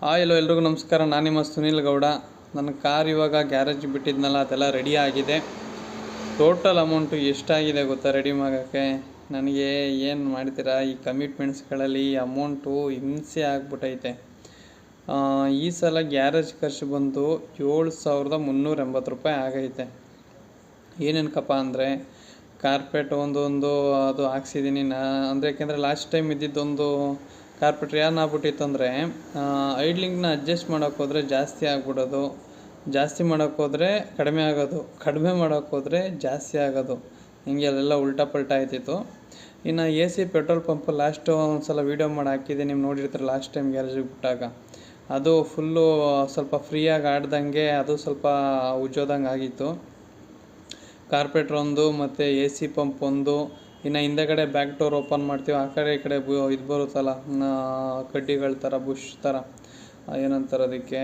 Hi ಎಲ್ಲೋ ಎಲ್ರಿಗೂ ನಮಸ್ಕಾರ. ನಾನು ನಿಮ್ಮ ಸುನಿಲ್ ಗೌಡ. ನನ್ನ ಕಾರ್ ಇವಾಗ ಗ್ಯಾರೇಜ್ ಬಿಟ್ಟಿದ್ನಲ್ಲ, ಅದೆಲ್ಲ ರೆಡಿ ಆಗಿದೆ. ಟೋಟಲ್ ಅಮೌಂಟು ಎಷ್ಟಾಗಿದೆ ಗೊತ್ತಾ ರೆಡಿ ಮಾಡೋಕ್ಕೆ? ನನಗೆ ಏನು ಮಾಡ್ತೀರಾ? ಈ ಕಮಿಟ್ಮೆಂಟ್ಸ್ಗಳಲ್ಲಿ ಅಮೌಂಟು ಹಿಂಸೆ ಆಗ್ಬಿಟ್ಟೈತೆ ಈ ಸಲ ಗ್ಯಾರೇಜ್ ಖರ್ಚು ಬಂದು ಏಳು ಸಾವಿರದ ಮುನ್ನೂರ ಎಂಬತ್ತು ರೂಪಾಯಿ ಆಗೈತೆ. ಏನೇನಕ್ಕಪ್ಪ ಅಂದರೆ ಕಾರ್ಪೆಟ್ ಒಂದೊಂದು, ಅದು ಹಾಕ್ಸಿದ್ದೀನಿ ನಾ. ಅಂದರೆ ಯಾಕೆಂದರೆ ಲಾಸ್ಟ್ ಟೈಮ್ ಇದ್ದಿದ್ದೊಂದು ಕಾರ್ಪೆಟ್ರ್ ಏನು ಆಗ್ಬಿಟ್ಟಿತ್ತು ಅಂದರೆ ಐಡ್ಲಿಂಗ್ನ ಅಡ್ಜಸ್ಟ್ ಮಾಡೋಕೆ ಹೋದರೆ ಜಾಸ್ತಿ ಆಗ್ಬಿಡೋದು, ಜಾಸ್ತಿ ಮಾಡೋಕೆ ಹೋದರೆ ಕಡಿಮೆ ಆಗೋದು, ಕಡಿಮೆ ಮಾಡೋಕೆ ಹೋದರೆ ಜಾಸ್ತಿ ಆಗೋದು. ಹಿಂಗೆ ಅಲ್ಲೆಲ್ಲ ಉಲ್ಟಾ ಪಲ್ಟಾ ಆಯ್ತಿತ್ತು. ಇನ್ನು A C petrol pump last ಒಂದ್ಸಲ ವೀಡಿಯೋ ಮಾಡಿ ಹಾಕಿದ್ದೆ ನೀವು ನೋಡಿರ್ತೀರ ಲಾಸ್ಟ್ ಟೈಮ್ ಗ್ಯಾರೇಜಿಗೆ ಬಿಟ್ಟಾಗ. ಅದು ಫುಲ್ಲು ಸ್ವಲ್ಪ ಫ್ರೀಯಾಗಿ ಆಡ್ದಂಗೆ ಅದು ಸ್ವಲ್ಪ ಉಜ್ಜೋದಂಗೆ ಆಗಿತ್ತು. ಕಾರ್ಪೆಟ್ರ್ ಒಂದು, ಮತ್ತು ಎ ಸಿ ಪಂಪ್ ಒಂದು ಇನ್ನು ಹಿಂದೆಗಡೆ ಬ್ಯಾಕ್ ಡೋರ್ ಓಪನ್ ಮಾಡ್ತೀವಿ. ಆ ಕಡೆ ಈ ಕಡೆ ಇದು ಬರುತ್ತಲ್ಲ ಕಡ್ಡಿಗಳ ಥರ ಬುಷ್ ಥರ ಏನಂತಾರೆ ಅದಕ್ಕೆ?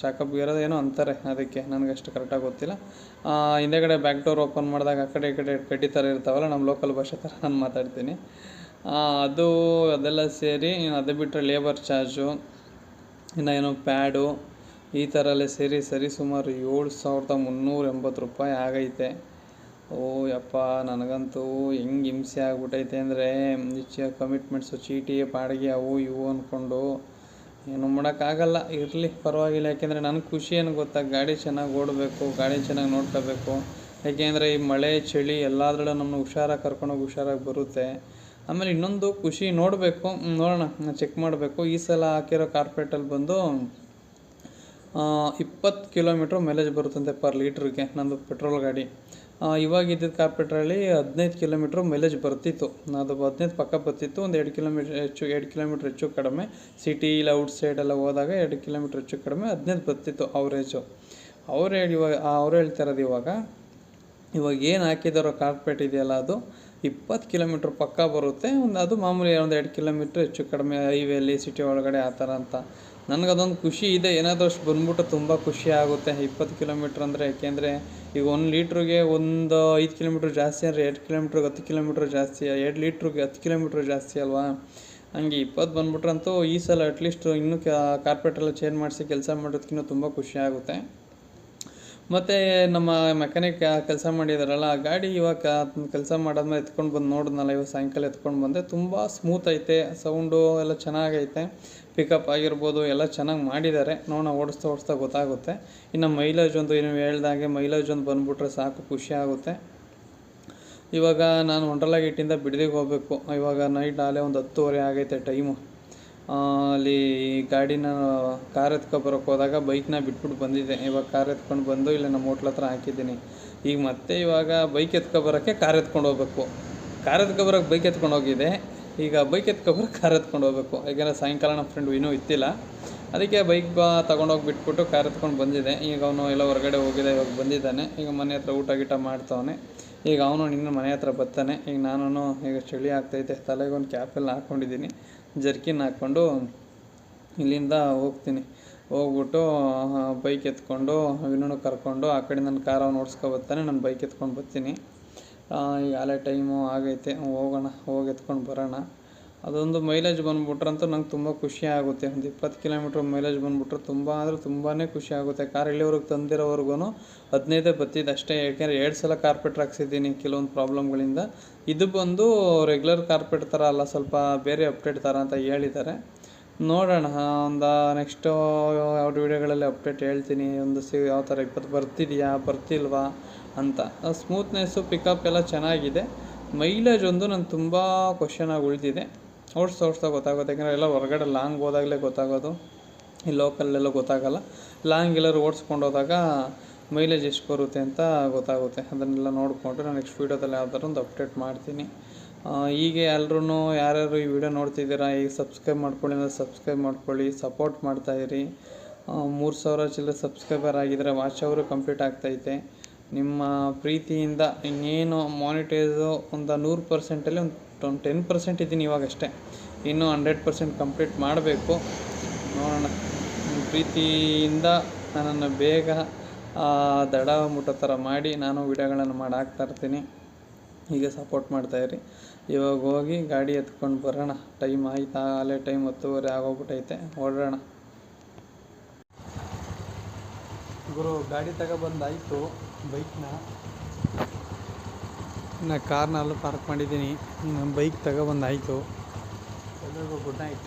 ಶಾಕಪ್ ಇರೋದು ಏನೋ ಅಂತಾರೆ ಅದಕ್ಕೆ. ನನಗೆ ನನಗಷ್ಟು ಕರೆಕ್ಟಾಗಿ ಗೊತ್ತಿಲ್ಲ. ಹಿಂದೆಗಡೆ ಬ್ಯಾಕ್ ಡೋರ್ ಓಪನ್ ಮಾಡಿದಾಗ ಆ ಕಡೆ ಈ ಕಡೆ ಕಡ್ಡಿ ಥರ ಇರ್ತಾವಲ್ಲ ನಮ್ಮ ಲೋಕಲ್ ಭಾಷೆ ಥರ ನಾನು ಮಾತಾಡ್ತೀನಿ. ಅದು ಅದೆಲ್ಲ ಸೇರಿ ಅದು ಬಿಟ್ಟರೆ ಲೇಬರ್ ಚಾರ್ಜು ಇನ್ನು ಏನೋ ಪ್ಯಾಡು ಈ ಥರ ಎಲ್ಲ ಸೇರಿ ಸರಿ ಸುಮಾರು ಏಳು ಸಾವಿರದ ಮುನ್ನೂರ ಎಂಬತ್ತು ರೂಪಾಯಿ ಆಗೈತೆ. ಓ ಯಪ್ಪ ನನಗಂತೂ ಹೆಂಗೆ ಹಿಂಸೆ ಆಗ್ಬಿಟ್ಟೈತೆ ಅಂದರೆ ನಿಶ್ಚಯ ಕಮಿಟ್ಮೆಂಟ್ಸು ಚೀಟಿ, ಬಾಡಿಗೆ ಅವು ಇವು ಅಂದ್ಕೊಂಡು ಏನು ಮಾಡೋಕ್ಕಾಗಲ್ಲ. ಇರಲಿ, ಪರವಾಗಿಲ್ಲ. ಯಾಕೆಂದರೆ ನನಗೆ ಖುಷಿ ಏನು ಗೊತ್ತಾ? ಗಾಡಿ ಚೆನ್ನಾಗಿ ಓಡಬೇಕು, ಗಾಡಿ ಚೆನ್ನಾಗಿ ನೋಡ್ಕೋಬೇಕು. ಯಾಕೆಂದರೆ ಈ ಮಳೆ, ಚಳಿ ಎಲ್ಲಾದ್ರಲ್ಲೂ ನಮ್ಮನ್ನು ಹುಷಾರಾಗಿ ಕರ್ಕೊಂಡೋಗಿ ಹುಷಾರಾಗಿ ಬರುತ್ತೆ. ಆಮೇಲೆ ಇನ್ನೊಂದು ಖುಷಿ ನೋಡಬೇಕು. ನೋಡೋಣ. ಚೆಕ್ ಮಾಡಬೇಕು. ಈ ಸಲ ಹಾಕಿರೋ ಕಾರ್ಪೆಟಲ್ಲಿ ಬಂದು ಇಪ್ಪತ್ತು ಕಿಲೋಮೀಟ್ರ್ ಮೈಲೇಜ್ ಬರುತ್ತಂತೆ ಪರ್ ಲೀಟ್ರಿಗೆ ನಂದು ಪೆಟ್ರೋಲ್ ಗಾಡಿ. ಇವಾಗ ಇದ್ದಿದ್ದ ಕಾರ್ಪೆಟ್ರಲ್ಲಿ ಹದಿನೈದು ಕಿಲೋಮೀಟ್ರ್ ಮೈಲೇಜ್ ಬರ್ತಿತ್ತು. ಅದು ಹದಿನೈದು ಪಕ್ಕ ಬರ್ತಿತ್ತು. ಒಂದು ಎರಡು ಕಿಲೋಮೀಟ್ರ್ ಹೆಚ್ಚು, ಎರಡು ಕಿಲೋಮೀಟ್ರ್ ಹೆಚ್ಚು ಕಡಿಮೆ. ಸಿಟಿ ಇಲ್ಲ ಔಟ್ ಸೈಡ್ ಎಲ್ಲ ಹೋದಾಗ ಎರಡು ಕಿಲೋಮೀಟ್ರ್ ಹೆಚ್ಚು ಕಡಿಮೆ ಹದಿನೈದು ಬರ್ತಿತ್ತು ಅವರೇಜು ಅವ್ರು ಹೇಳಿ ಇವಾಗ ಅವ್ರು ಹೇಳ್ತಾ ಇರೋದು ಇವಾಗ ಇವಾಗ ಏನು ಹಾಕಿದಾರೋ ಕಾರ್ಪೆಟ್ ಇದೆಯಲ್ಲ ಅದು ಇಪ್ಪತ್ತು ಕಿಲೋಮೀಟ್ರ್ ಪಕ್ಕ ಬರುತ್ತೆ. ಒಂದು, ಅದು ಮಾಮೂಲಿ ಒಂದು ಎರಡು ಕಿಲೋಮೀಟ್ರ್ ಹೆಚ್ಚು ಕಡಿಮೆ ಹೈವೇಲಿ ಸಿಟಿ ಒಳಗಡೆ ಆ ಥರ ಅಂತ. ನನಗದೊಂದು ಖುಷಿ ಇದೆ. ಏನಾದರೂ ಅಷ್ಟು ಬಂದ್ಬಿಟ್ಟು ತುಂಬ ಖುಷಿ ಆಗುತ್ತೆ. ಇಪ್ಪತ್ತು ಕಿಲೋಮೀಟ್ರ್ ಅಂದರೆ ಯಾಕೆಂದರೆ ಈಗ ಒಂದು ಲೀಟ್ರಿಗೆ ಒಂದು ಐದು ಕಿಲೋಮೀಟ್ರ್ ಜಾಸ್ತಿ ಅಂದರೆ ಎರಡು ಕಿಲೋಮೀಟ್ರಿಗೆ ಹತ್ತು ಕಿಲೋಮೀಟ್ರ್ ಜಾಸ್ತಿ, ಎರಡು ಲೀಟ್ರಿಗೆ ಹತ್ತು ಕಿಲೋಮೀಟ್ರ್ ಜಾಸ್ತಿ ಅಲ್ವಾ? ಹಂಗೆ ಇಪ್ಪತ್ತು ಬಂದ್ಬಿಟ್ರಂತೂ ಈ ಸಲ ಅಟ್ಲೀಸ್ಟ್ ಇನ್ನೂ ಕಾರ್ಪೆಟೆಲ್ಲ ಚೇಂಜ್ ಮಾಡಿಸಿ ಕೆಲಸ ಮಾಡೋದಕ್ಕಿಂತ ತುಂಬ ಖುಷಿ ಆಗುತ್ತೆ. ಮತ್ತು ನಮ್ಮ ಮೆಕ್ಯಾನಿಕ್ ಕೆಲಸ ಮಾಡಿದಾರಲ್ಲ ಗಾಡಿ ಇವಾಗ ಕೆಲಸ ಮಾಡಾದ್ಮೇಲೆ ಎತ್ಕೊಂಡು ಬಂದು ನೋಡಿದ್ನಲ್ಲ, ಇವಾಗ ಸಾಯಂಕಾಲ ಎತ್ಕೊಂಡು ಬಂದೆ. ತುಂಬ ಸ್ಮೂತ್ ಐತೆ ಸೌಂಡು ಎಲ್ಲ ಚೆನ್ನಾಗೈತೆ. ಪಿಕಪ್ ಆಗಿರ್ಬೋದು, ಎಲ್ಲ ಚೆನ್ನಾಗಿ ಮಾಡಿದ್ದಾರೆ. ನೋಡೋಣ, ಓಡಿಸ್ತಾ ಓಡಿಸ್ತಾ ಗೊತ್ತಾಗುತ್ತೆ. ಇನ್ನು ಮೈಲೇಜ್ ಒಂದು, ನೀವು ಹೇಳ್ದಾಗೆ ಮೈಲೇಜ್ ಒಂದು ಬಂದುಬಿಟ್ರೆ ಸಾಕು, ಖುಷಿ ಆಗುತ್ತೆ. ಇವಾಗ ನಾನು ಒಂಡ್ರಲ್ಲ ಗೇಟಿಂದ ಬಿಡದಿಗೆ ಹೋಗಬೇಕು. ಇವಾಗ ನೈಟ್ ಆಲೇ ಒಂದು ಹತ್ತುವರೆ ಆಗೈತೆ ಟೈಮು ಅಲ್ಲಿ ಗಾಡಿನ ಕಾರ್ ಎತ್ಕೊಬರೋಕೆ ಹೋದಾಗ ಬೈಕ್ನ ಬಿಟ್ಬಿಟ್ಟು ಬಂದಿದ್ದೆ. ಇವಾಗ ಕಾರ್ ಎತ್ಕೊಂಡು ಬಂದು ಇಲ್ಲ ನಮ್ಮ ಹೋಟ್ಲ್ ಹತ್ರ ಹಾಕಿದ್ದೀನಿ. ಈಗ ಮತ್ತೆ ಇವಾಗ ಬೈಕ್ ಎತ್ಕೊಬರೋಕ್ಕೆ ಕಾರ್ ಎತ್ಕೊಂಡು ಹೋಗ್ಬೇಕು. ಕಾರ್ ಎತ್ಕೊಬರೋಕೆ ಬೈಕ್ ಎತ್ಕೊಂಡು ಹೋಗಿದೆ. ಈಗ ಬೈಕ್ ಎತ್ಕೊಬರೋಕೆ ಕಾರ್ ಎತ್ಕೊಂಡು ಹೋಗ್ಬೇಕು. ಯಾಕೆಂದರೆ ಸಾಯಂಕಾಲ ನಮ್ಮ ಫ್ರೆಂಡ್ ಇನ್ನೂ ಇತ್ತಿಲ್ಲ. ಅದಕ್ಕೆ ಬೈಕ್ ಬಾ ತಗೊಂಡೋಗಿ ಬಿಟ್ಬಿಟ್ಟು ಕಾರ್ ಎತ್ಕೊಂಡು ಬಂದಿದೆ ಈಗ ಅವನು ಎಲ್ಲ ಹೊರಗಡೆ ಹೋಗಿದೆ, ಇವಾಗ ಬಂದಿದ್ದಾನೆ. ಈಗ ಮನೆ ಹತ್ರ ಊಟ ಗೀಟ ಮಾಡ್ತಾವನೆ. ಈಗ ಅವನು ನಿನ್ನ ಮನೆ ಹತ್ರ ಬರ್ತಾನೆ. ಈಗ ನಾನು ಈಗ ಚಳಿ ಆಗ್ತೈತೆ. ತಲೆಗೊಂದು ಕ್ಯಾಪೆಲ್ಲ ಹಾಕ್ಕೊಂಡಿದ್ದೀನಿ ಜರ್ಕಿನ್ ಹಾಕ್ಕೊಂಡು ಇಲ್ಲಿಂದ ಹೋಗ್ತೀನಿ. ಹೋಗ್ಬಿಟ್ಟು ಬೈಕ್ ಎತ್ಕೊಂಡು ಇನ್ನೂ ಕರ್ಕೊಂಡು ಆ ಕಡೆ ನನ್ನ ಕಾರ್ ಅವ್ನು ಓಡಿಸ್ಕೊ ಬರ್ತಾನೆ. ನಾನು ಬೈಕ್ ಎತ್ಕೊಂಡು ಬರ್ತೀನಿ. ಆ, ಈಗ ಹಳೆ ಟೈಮು ಆಗೈತೆ ಹೋಗೋಣ ಹೋಗಿ ಎತ್ಕೊಂಡು ಬರೋಣ. ಅದೊಂದು ಮೈಲೇಜ್ ಬಂದ್ಬಿಟ್ರಂತೂ ನಂಗೆ ತುಂಬ ಖುಷಿ ಆಗುತ್ತೆ. ಒಂದು ಇಪ್ಪತ್ತು ಕಿಲೋಮೀಟ್ರ್ ಮೈಲೇಜ್ ಬಂದ್ಬಿಟ್ರೆ ತುಂಬ ಅಂದರೆ ತುಂಬಾ ಖುಷಿ ಆಗುತ್ತೆ. ಕಾರ್ ಇಲ್ಲಿವರೆಗೆ ತಂದಿರೋವರೆಗೂ ಹದಿನೈದೇ ಬತ್ತಿದ್ದು ಅಷ್ಟೇ. ಯಾಕೆಂದರೆ ಎರಡು ಸಲ ಕಾರ್ಪೆಟ್ ಹಾಕ್ಸಿದ್ದೀನಿ ಕೆಲವೊಂದು ಪ್ರಾಬ್ಲಮ್ಗಳಿಂದ ಇದು ಬಂದು ರೆಗ್ಯುಲರ್ ಕಾರ್ಪೆಟ್ ಥರ ಅಲ್ಲ ಸ್ವಲ್ಪ ಬೇರೆ ಅಪ್ಡೇಟ್ ಥರ ಅಂತ ಹೇಳಿದ್ದಾರೆ. ನೋಡೋಣ, ಒಂದು ನೆಕ್ಸ್ಟು ಯಾವ ವೀಡಿಯೋಗಳಲ್ಲಿ ಅಪ್ಡೇಟ್ ಹೇಳ್ತೀನಿ, ಒಂದು ಸಿ ಯಾವ ಥರ ಇಪ್ಪತ್ತು ಬರ್ತಿದೆಯಾ, ಬರ್ತಿಲ್ವಾ ಅಂತ. ಸ್ಮೂತ್ನೆಸ್ಸು ಪಿಕಪ್ ಎಲ್ಲ ಚೆನ್ನಾಗಿದೆ. ಮೈಲೇಜ್ ಒಂದು ನಾನು ತುಂಬ ಕ್ವಶನಾಗಿ ಉಳಿದಿದೆ. ಓಡಿಸ್ತಾ ಓಡಿಸ್ತಾ ಗೊತ್ತಾಗುತ್ತೆ ಯಾಕಂದರೆ ಎಲ್ಲ ಹೊರಗಡೆ ಲಾಂಗ್ ಹೋದಾಗಲೇ ಗೊತ್ತಾಗೋದು. ಈ ಲೋಕಲ್ಲೆಲ್ಲ ಗೊತ್ತಾಗಲ್ಲ. ಲಾಂಗ್ ಎಲ್ಲರೂ ಓಡಿಸ್ಕೊಂಡು ಹೋದಾಗ ಮೈಲೇಜ್ ಎಷ್ಟು ಬರುತ್ತೆ ಅಂತ ಗೊತ್ತಾಗುತ್ತೆ. ಅದನ್ನೆಲ್ಲ ನೋಡಿಕೊಂಡು ನಾನು ನೆಕ್ಸ್ಟ್ ವೀಡಿಯೋದಲ್ಲಿ ಯಾವ್ದಾರು ಒಂದು ಅಪ್ಡೇಟ್ ಮಾಡ್ತೀನಿ. ಹೀಗೆ ಎಲ್ರೂ ಯಾರ್ಯಾರು ಈ ವಿಡಿಯೋ ನೋಡ್ತಿದ್ದೀರಾ, ಈಗ ಸಬ್ಸ್ಕ್ರೈಬ್ ಮಾಡ್ಕೊಳ್ಳಿ ಅಂದರೆ ಸಬ್ಸ್ಕ್ರೈಬ್ ಮಾಡ್ಕೊಳ್ಳಿ ಸಪೋರ್ಟ್ ಮಾಡ್ತಾಯಿರಿ ಮೂರು ಸಾವಿರ ಚಿಲ್ಲರೆ ಸಬ್ಸ್ಕ್ರೈಬರ್ ಆಗಿದ್ರೆ ವಾಚ್ ಅವರು ಕಂಪ್ಲೀಟ್ ಆಗ್ತೈತೆ. ನಿಮ್ಮ ಪ್ರೀತಿಯಿಂದ ಇನ್ನೇನು ಮಾನಿಟೈಸು ಒಂದು ನೂರು ಪರ್ಸೆಂಟಲ್ಲಿ ಒಂದು ಒಂದು ಟೆನ್ ಪರ್ಸೆಂಟ್ ಇದ್ದೀನಿ ಇವಾಗಷ್ಟೇ ಇನ್ನೂ ಹಂಡ್ರೆಡ್ ಪರ್ಸೆಂಟ್ ಕಂಪ್ಲೀಟ್ ಮಾಡಬೇಕು. ನೋಡೋಣ. ನಿಮ್ಮ ಪ್ರೀತಿಯಿಂದ ನನ್ನನ್ನು ಬೇಗ ದಡ ಮುಟ್ಟೋ ಥರ ಮಾಡಿ ನಾನು ವಿಡಿಯೋಗಳನ್ನು ಮಾಡಿ ಹಾಕ್ತಾ ಇರ್ತೀನಿ. ಹೀಗೆ ಸಪೋರ್ಟ್ ಇರಿ. ಇವಾಗ ಹೋಗಿ ಗಾಡಿ ಎತ್ಕೊಂಡು ಬರೋಣ. ಟೈಮ್ ಆಯ್ತಾ? ಆಲೇ ಟೈಮ್ ಹತ್ತುವರೆ ಆಗೋಗ್ಬಿಟ್ಟೈತೆ ಹೊರಡೋಣ. ಗುರು ಗಾಡಿ ತಗೊಬಂದಾಯಿತು ಬೈಕ್ನ. ನಾನು ಕಾರ್ನಲ್ಲೂ ಪಾರ್ಕ್ ಮಾಡಿದ್ದೀನಿ. ನನ್ನ ಬೈಕ್ ತಗೊಬಂದಾಯಿತು. ಎಲ್ಲರಿಗೂ ಗುಡ್ ನೈಟ್